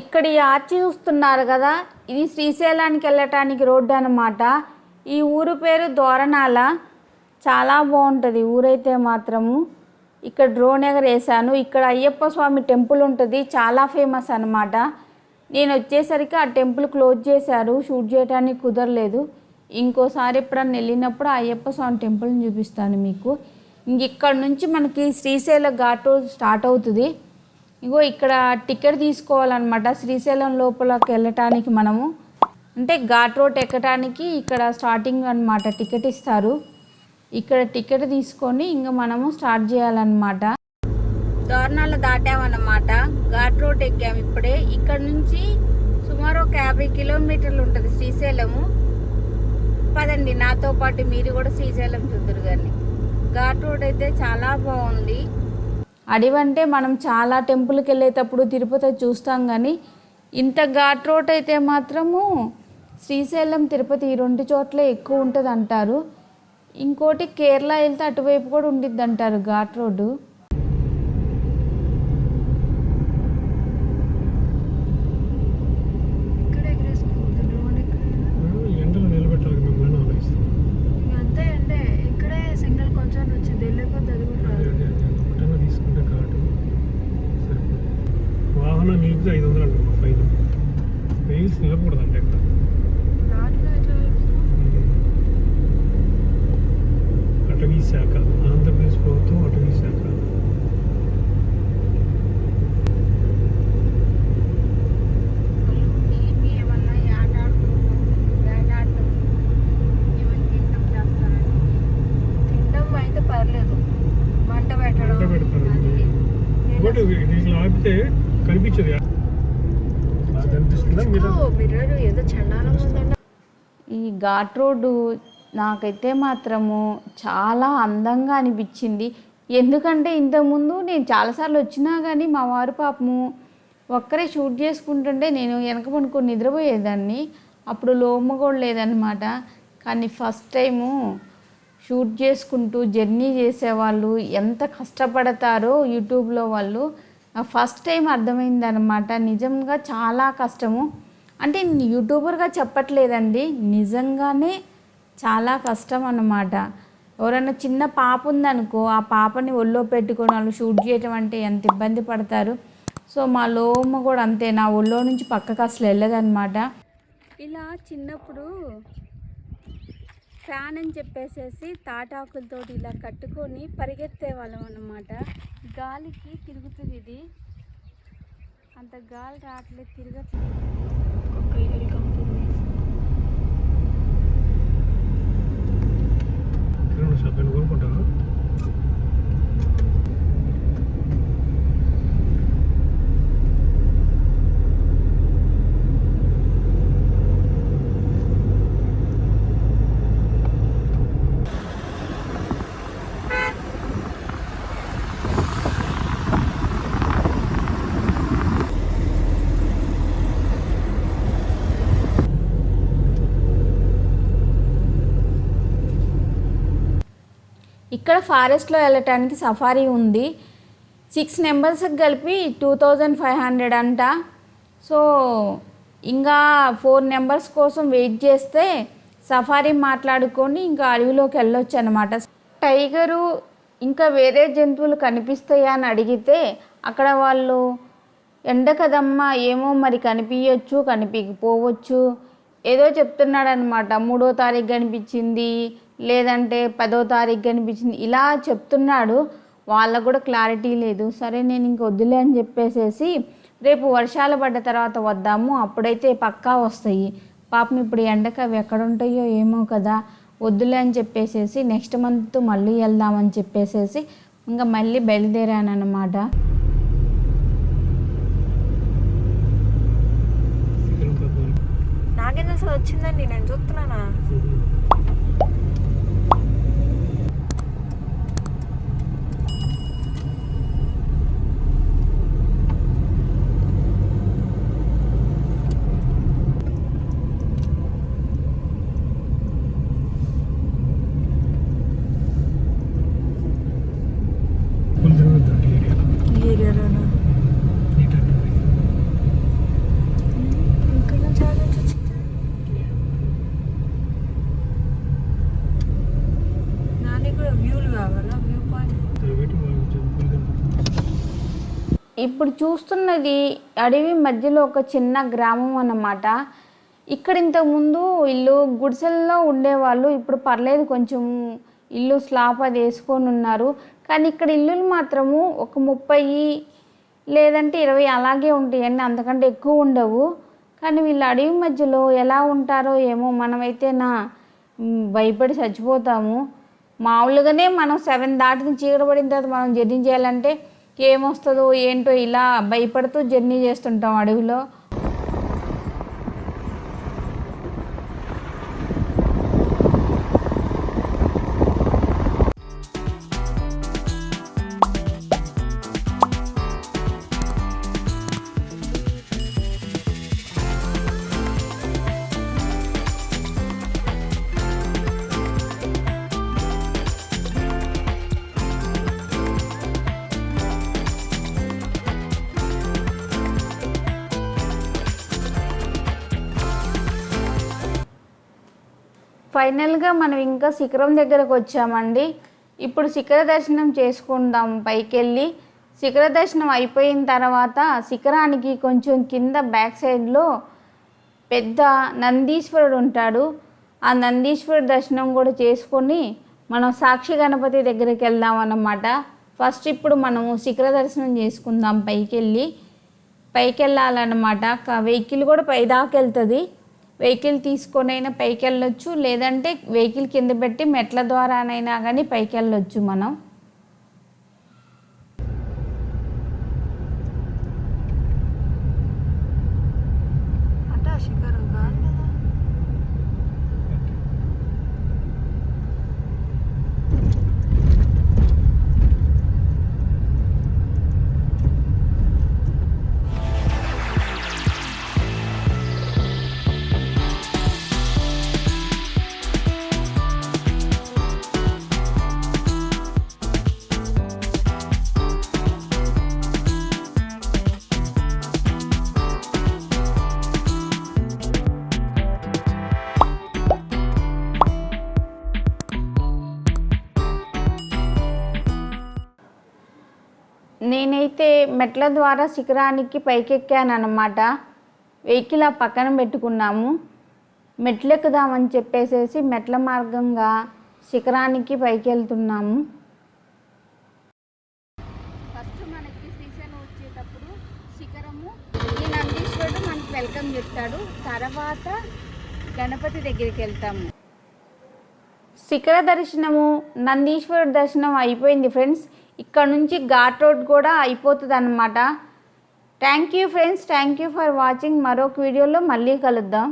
ఇక్కడ ఈ ఆర్చి చూస్తున్నారు కదా ఇది శ్రీశైలానికి వెళ్ళటానికి రోడ్డు అనమాట ఈ ఊరు పేరు దోరణాల చాలా బాగుంటుంది ఊరైతే మాత్రము. ఇక్కడ డ్రోన్ ఎగరేసాను ఇక్కడ అయ్యప్ప స్వామి టెంపుల్ ఉంటుంది చాలా ఫేమస్ అనమాట నేను వచ్చేసరికి ఆ టెంపుల్ క్లోజ్ చేశారు షూట్ చేయడానికి కుదరలేదు. ఇంకోసారి ఎప్పుడన్నా వెళ్ళినప్పుడు అయ్యప్ప స్వామి టెంపుల్ని చూపిస్తాను మీకు. ఇంక ఇక్కడ నుంచి మనకి శ్రీశైల ఘాట్ స్టార్ట్ అవుతుంది. ఇగో ఇక్కడ టికెట్ తీసుకోవాలన్నమాట. శ్రీశైలం లోపలికి వెళ్ళటానికి మనము. అంటే ఘాట్ రోడ్ ఎక్కడానికి ఇక్కడ స్టార్టింగ్ అనమాట టికెట్ ఇస్తారు. ఇక్కడ టికెట్ తీసుకొని ఇంకా మనము స్టార్ట్ చేయాలన్నమాట. దారుణాలు దాటామన్నమాట. ఘాట్ రోడ్ ఎక్కాము ఇప్పుడే. ఇక్కడ నుంచి సుమారు ఒక యాభై కిలోమీటర్లు ఉంటుంది శ్రీశైలము. పదండి నాతో పాటు మీరు కూడా శ్రీశైలం చూద్దరు కానీ ఘాట్ రోడ్ అయితే చాలా బాగుంది. అడివంటే మనం చాలా టెంపుల్కి వెళ్ళేటప్పుడు తిరుపతి చూస్తాం కానీ ఇంత ఘాట్ రోడ్ అయితే మాత్రము శ్రీశైలం తిరుపతి ఈ రెండు చోట్ల ఎక్కువ ఉంటుంది అంటారు ఇంకోటి కేరళ వెళ్తే అటువైపు కూడా ఉండిద్ది అంటారు ఘాట్ రోడ్డు ఇక్కడ ఎగరేసుకోవద్దు డ్రోన్ ఎక్కడైనా ఎండలు నిలబెట్టాలి మిమ్మల్ని ఆలోచిస్తాం ఇక అంతే అంటే ఇక్కడే సిగ్నల్ కొంచెం వచ్చింది వెళ్ళే కొద్ది అది కూడా అదే రాదు అదే అదే ఒకటన్నా తీసుకుంటే కాటు సరిపోతుంది వాహనం నిలిపితే ఐదు వందలు అంటారు ఫైన్. వెహిల్స్ నిలబడదంటే ఇక్కడ దాంట్లో ఎట్లా అటవీ శాఖ ఆంధ్రప్రదేశ్ ప్రభుత్వం అటవీ శాఖ ఇంకోటి దీంట్లో ఆపితే కనిపించదు. మిర్రర్ ఏదో చండాలంగా ఉందండి. ఈ ఘాట్ రోడ్డు నాకైతే మాత్రము చాలా అందంగా అనిపించింది. ఎందుకంటే ఇంతకుముందు నేను చాలాసార్లు వచ్చినా కానీ మా వారు పాపము ఒక్కరే షూట్ చేసుకుంటుంటే నేను వెనక పండుకొని నిద్రపోయేదాన్ని. అప్పుడు లోమ కూడా లేదనమాట కానీ ఫస్ట్ టైము షూట్ చేసుకుంటూ జర్నీ చేసేవాళ్ళు ఎంత కష్టపడతారో యూట్యూబ్లో వాళ్ళు. ఫస్ట్ టైం అర్థమైందనమాట నిజంగా చాలా కష్టము. అంటే నేను యూట్యూబర్గా చెప్పట్లేదండి. నిజంగానే చాలా కష్టం అన్నమాట. ఎవరైనా చిన్న పాప ఉందనుకో ఆ పాపని ఒళ్ళో పెట్టుకొని వాళ్ళు షూట్ చేయటం అంటే ఎంత ఇబ్బంది పడతారు. సో మా లోమ కూడా అంతే. నా ఒళ్ళో నుంచి పక్కకు అసలు వెళ్ళదనమాట ఇలా చిన్నప్పుడు ఫ్యాన్ అని చెప్పేసేసి తాటాకులతో ఇలా కట్టుకొని పరిగెత్తే వాళ్ళం అనమాట గాలికి తిరుగుతుంది ఇది. అంత గాలి రావట్లేదు తిరగట్లేదు. Creo que nos ఇక్కడ ఫారెస్ట్లో వెళ్ళటానికి సఫారీ ఉంది. సిక్స్ మెంబర్స్కి కలిపి టూ థౌజండ్ ఫైవ్ హండ్రెడ్ అంట. సో ఇంకా ఫోర్ నెంబర్స్ కోసం వెయిట్ చేస్తే సఫారీ మాట్లాడుకొని ఇంకా అడవిలోకి వెళ్ళొచ్చు అనమాట టైగరు ఇంకా వేరే జంతువులు కనిపిస్తాయా అని అడిగితే అక్కడ వాళ్ళు ఎండ కదమ్మా ఏమో మరి కనిపించచ్చు కనిపించకపోవచ్చు ఏదో చెప్తున్నాడనమాట మూడో తారీఖు కనిపించింది. లేదంటే పదో తారీఖు కనిపించింది. ఇలా చెప్తున్నాడు. వాళ్ళకు కూడా క్లారిటీ లేదు. సరే నేను ఇంక వద్దులే అని చెప్పేసేసి రేపు వర్షాలు పడ్డ తర్వాత వద్దాము. అప్పుడైతే పక్కా వస్తాయి. పాపం ఇప్పుడు ఎండకు అవి ఎక్కడ ఉంటాయో ఏమో కదా. వద్దులే అని చెప్పేసేసి నెక్స్ట్ మంత్ మళ్ళీ వెళ్దామని చెప్పేసేసి ఇంకా మళ్ళీ బయలుదేరాను అనమాట నాకేం అసలు వచ్చిందండి. నేను చూస్తున్నానా? ఇప్పుడు చూస్తున్నది అడవి మధ్యలో ఒక చిన్న గ్రామం అన్నమాట. ఇక్కడ ఇంతకుముందు ఇల్లు గుడిసెల్లో ఉండేవాళ్ళు ఇప్పుడు పర్లేదు కొంచెం ఇల్లు స్లాబ్ అది వేసుకొని ఉన్నారు. కానీ ఇక్కడ ఇల్లులు మాత్రము ఒక ముప్పై లేదంటే ఇరవై అలాగే ఉంటాయండి అంతకంటే ఎక్కువ ఉండవు. కానీ వీళ్ళు అడవి మధ్యలో ఎలా ఉంటారో ఏమో మనమైతే నా భయపడి చచ్చిపోతాము. మామూలుగానే మనం సెవెన్ దాటిన చీకటి పడిన తర్వాత మనం జర్నీ చేయాలంటే ఏమొస్తుందో ఏంటో ఇలా భయపడుతూ జర్నీ చేస్తుంటాం అడవిలో. ఫైనల్గా మనం ఇంకా శిఖరం దగ్గరకు వచ్చామండి. ఇప్పుడు శిఖర దర్శనం చేసుకుందాం పైకెళ్ళి. శిఖర దర్శనం అయిపోయిన తర్వాత శిఖరానికి కొంచెం కింద బ్యాక్ సైడ్లో పెద్ద నందీశ్వరుడు ఉంటాడు. ఆ నందీశ్వరుడు దర్శనం కూడా చేసుకొని మనం సాక్షి గణపతి దగ్గరికి వెళ్దాం అన్నమాట. ఫస్ట్ ఇప్పుడు మనము శిఖర దర్శనం చేసుకుందాం పైకి వెళ్ళి పైకి వెళ్ళాలన్నమాట వెహికల్ కూడా పై దాకా వెళ్తుంది వెహికల్ తీసుకొని అయినా పైకి వెళ్ళొచ్చు లేదంటే వెహికల్ కింద పెట్టి మెట్ల ద్వారానైనా కానీ పైకి వెళ్ళొచ్చు మనం అంటే ఆ మెట్ల ద్వారా శిఖరానికి పైకెక్కాను అనమాట వెహికల్ ఆ పక్కన పెట్టుకున్నాము. మెట్లు ఎక్కుదామని చెప్పేసేసి మెట్ల మార్గంగా శిఖరానికి పైకి వెళ్తున్నాము ఫస్ట్ మనకి శ్రీశైలం వచ్చేటప్పుడు శిఖరము ఈ నందీశ్వరుడు మనకి వెల్కమ్ చెప్తాడు తర్వాత గణపతి దగ్గరికి వెళ్తాము. శిఖర దర్శనము నందీశ్వరుడు దర్శనం అయిపోయింది ఫ్రెండ్స్. ఇక్కడ నుంచి ఘాట్ రోడ్ కూడా అయిపోతుంది అనమాట thank you friends thank you for watching మరొక వీడియోలో మళ్ళీ కలుద్దాం.